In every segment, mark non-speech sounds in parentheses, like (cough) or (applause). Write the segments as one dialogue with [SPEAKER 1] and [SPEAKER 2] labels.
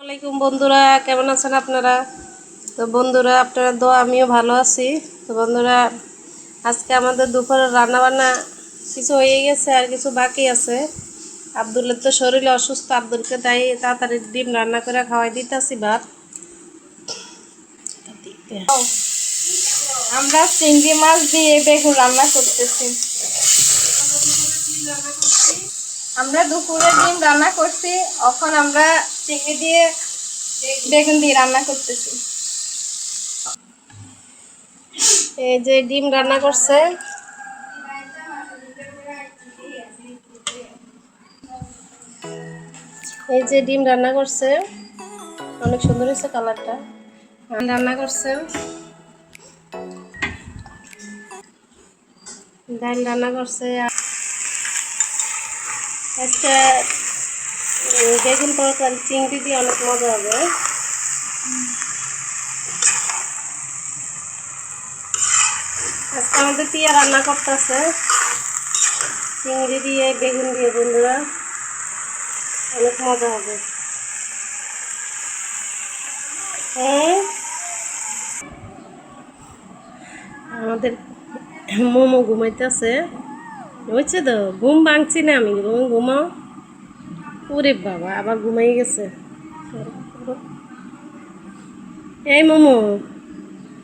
[SPEAKER 1] আসসালামাইকুম বন্ধুরা, কেমন আছেন আপনারা? তো বন্ধুরা, আপনারা দো আমিও ভালো আছি। তো বন্ধুরা, আজকে আমাদের দুপুরের রান্না বান্না কিছু হয়ে গেছে আর কিছু বাকি আছে। আব্দুলের তো শরীরে অসুস্থ, আব্দুলকে তাই তাড়াতাড়ি ডিম রান্না করে খাওয়াই দিতেছি ভাত।
[SPEAKER 2] আমরা চিংড়ি মাছ দিয়ে বেগুন রান্না করতেছি। আমরা দুপুরে ডিম রান্না করছি, এখন আমরা চিংড়ি দিয়ে বেগুন দিয়ে রান্না করতেছি।
[SPEAKER 1] এই যে ডিম রান্না করছে। এই যে ডিম রান্না করছে। অনেক সুন্দর হয়েছে কালারটা। রান্না করছে। ডাল রান্না করছে। উম, বেগুন তরকারি চিংড়ি দিয়ে অনেক মজা হবে। আজকে আমাদের টিয়া রান্না করতেছে। চিংড়ি দিয়ে বেগুন দিয়ে বন্ধুরা। অনেক মজা হবে। হ্যাঁ? আমাদের মোমো ঘুমাইতেছে। হয়েছে তো, ঘুম ভাঙছি না আমি তুমি ঘুমাও। ওরে বাবা, আবার ঘুমাই গেছে। এই মোমো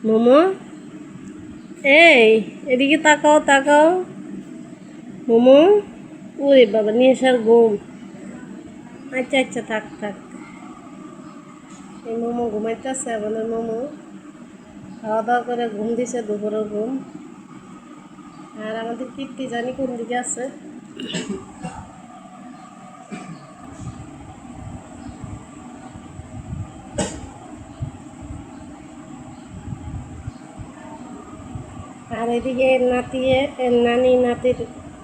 [SPEAKER 1] মোমো। এই, এদিকে তাকাও তাকাও। মোমো, ওরে বাবা, নিয়ে আসার ঘুম। আচ্ছা আচ্ছা থাক থাক। এই মোমো ঘুমাইতেছে আমাদের মোমো। খাওয়া দাওয়া করে ঘুম দিছে, দুপুরের ঘুম। আর আমাদের কীর্তি জানি কোন দিকে আছে? আর এদিকে নাতি এর নানি, নাতির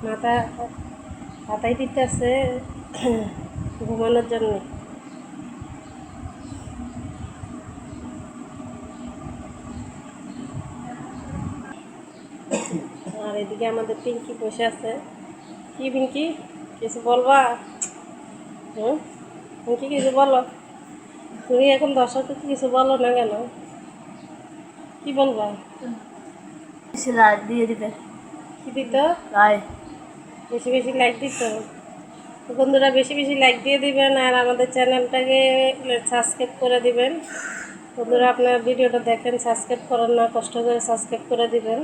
[SPEAKER 1] মাথা হাতাই দিতেছে ঘুমানোর জন্য। আর এদিকে আমাদের পিঙ্কি বসে আছে। কি পিঙ্কি? কিছু বলবা? হুম? পিঙ্কি কিছু বলো? তুমি এখন দর্শককে কিছু বলো না কেন? কি বলবা?
[SPEAKER 2] লাইট দিয়ে দিবে।
[SPEAKER 1] কি দিত?
[SPEAKER 2] রায়
[SPEAKER 1] বেশি বেশি লাইক দিত? বন্ধুরা বেশি বেশি লাইক দিয়ে দিবেন আর আমাদের চ্যানেলটাকে সাবস্ক্রাইব করে দিবেন। বন্ধুরা আপনার ভিডিওটা দেখেন সাবস্ক্রাইব করেন না কষ্ট করে সাবস্ক্রাইব করে দিবেন।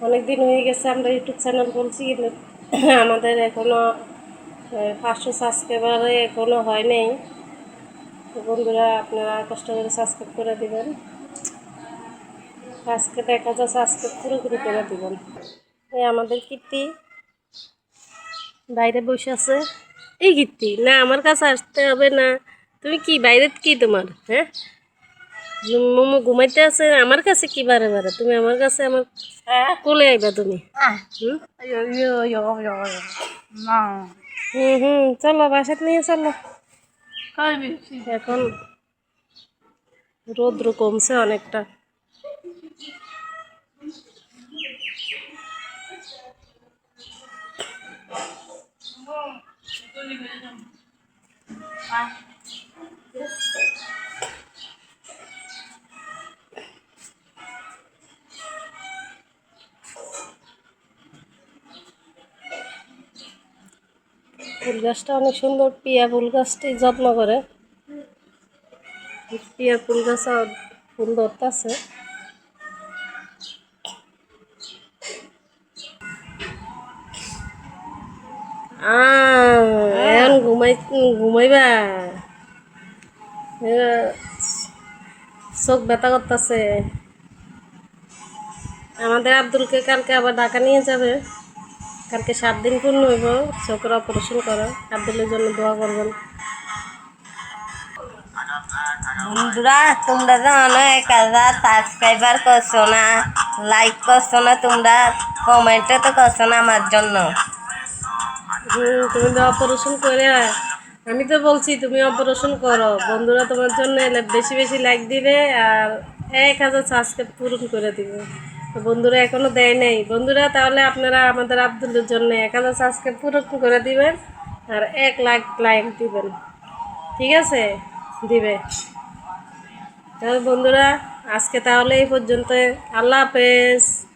[SPEAKER 1] অনেক দিন হয়ে গেছে, আমরা ইউটিউব চ্যানেল বলছি, কিন্তু (clears throat) আমাদের এখনও পাঁচশো সাবস্ক্রাইবারে এখনও হয় নাই। বন্ধুরা, আপনারা কষ্ট করে সাবস্ক্রাইব করে দিবেন। আজকে দেখা যায় সাবস্ক্রাইব পুরোপুরি করে দিবেন। এই আমাদের কীর্তি বাইরে বসে আছে। এই কীর্তি, না, আমার কাছে আসতে হবে না। তুমি কি, বাইরে কি তোমার হ্যাঁ? মোমো ঘুমাইতে আছে আমার কাছে কি বারে বারে? তুমি আমার কাছে আমার কোলে আইবা তুমি। হুম? হুম হুম চলো বাসাত নিয়ে চলো। এখন রৌদ্র কমছে অনেকটা। ফুল গাছটা অনেক সুন্দর পিয়া ফুল গাছটি যত্ন করে। পিয়া ফুল গাছ ফুল ধরতেছে এখন ঘুমাই ঘুমাইবা? চোখ ব্যথা করতেছে। আমাদের আব্দুলকে কালকে আবার ঢাকা নিয়ে যাবে। কালকে সাত দিন পূর্ণ হইব চোখের অপারেশন করে আব্দুলের জন্য দোয়া করবেন।
[SPEAKER 2] বন্ধুরা তোমরা তো অনেক হাজার সাবস্ক্রাইবার করছ না লাইক করছ না তোমরা কমেন্টে তো করছ না আমার জন্য।
[SPEAKER 1] তুমি তো অপারেশন করে আমি তো বলছি তুমি অপারেশন করো। বন্ধুরা তোমার জন্য এলে বেশি বেশি লাইক দিবে আর এক হাজার সাবস্ক্রাইব পূরণ করে দিবে। বন্ধুরা এখনও দেয় নাই। বন্ধুরা, তাহলে আপনারা আমাদের আব্দুলের জন্য এক হাজার সাবস্ক্রাইব পূরণ করে দিবেন আর এক লাখ লাইক দিবেন। ঠিক আছে? দিবে। তাহলে বন্ধুরা, আজকে তাহলে এই পর্যন্ত আল্লাহ হাফেজ।